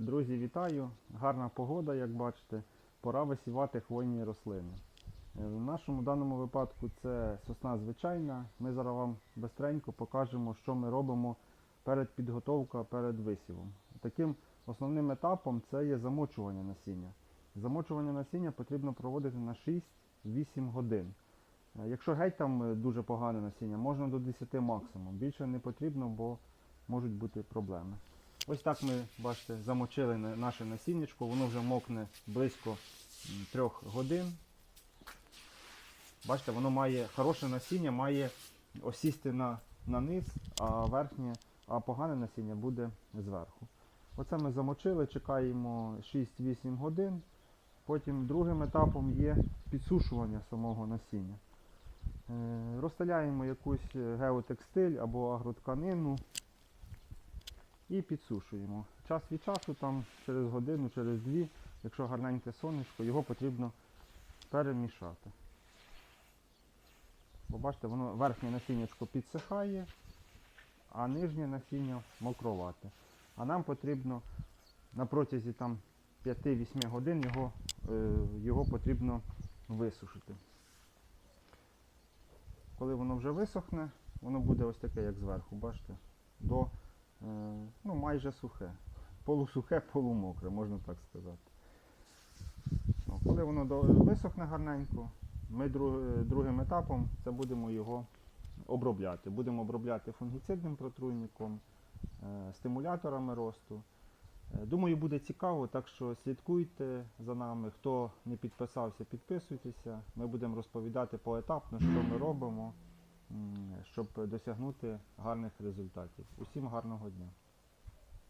Друзі, вітаю! Гарна погода, як бачите. Пора висівати хвойні рослини. Е, В нашому даному випадку це сосна звичайна. Ми зараз вам бистренько покажемо, що ми робимо перед підготовкою, перед висівом. Таким основним етапом це є замочування насіння. Замочування насіння потрібно проводити на 6-8 годин. Е, Якщо геть там е, дуже погане насіння, можна до 10 максимум. Більше не потрібно, бо можуть бути проблеми. Ось так ми, бачите, замочили наше насіннячко, воно вже мокне близько 3 годин. Бачите, воно має хороше насіння, має осісти на, на низ, а верхнє, а погане насіння буде зверху. Оце ми замочили, чекаємо 6-8 годин. Потім другим етапом є підсушування самого насіння. Е, Розстеляємо якусь е, геотекстиль або агротканину і підсушуємо. Час від часу, там через годину, через дві, якщо гарненьке сонечко, його потрібно перемішати. Бо бачите, воно верхнє насіннячко підсихає, а нижнє насіння мокровате. А нам потрібно на протязі там 5-8 годин його, е, його потрібно висушити. Коли воно вже висохне, воно буде ось таке, як зверху, бачите, до ну, майже сухе. Полусухе, полумокре, можна так сказати. Коли воно висохне гарненько, ми друг- другим етапом це будемо його обробляти. Будемо обробляти фунгіцидним протруйником, е, стимуляторами росту. Е, Думаю, буде цікаво, так що слідкуйте за нами. Хто не підписався, підписуйтеся. Ми будемо розповідати поетапно, що ми робимо, щоб досягнути гарних результатів. Усім гарного дня!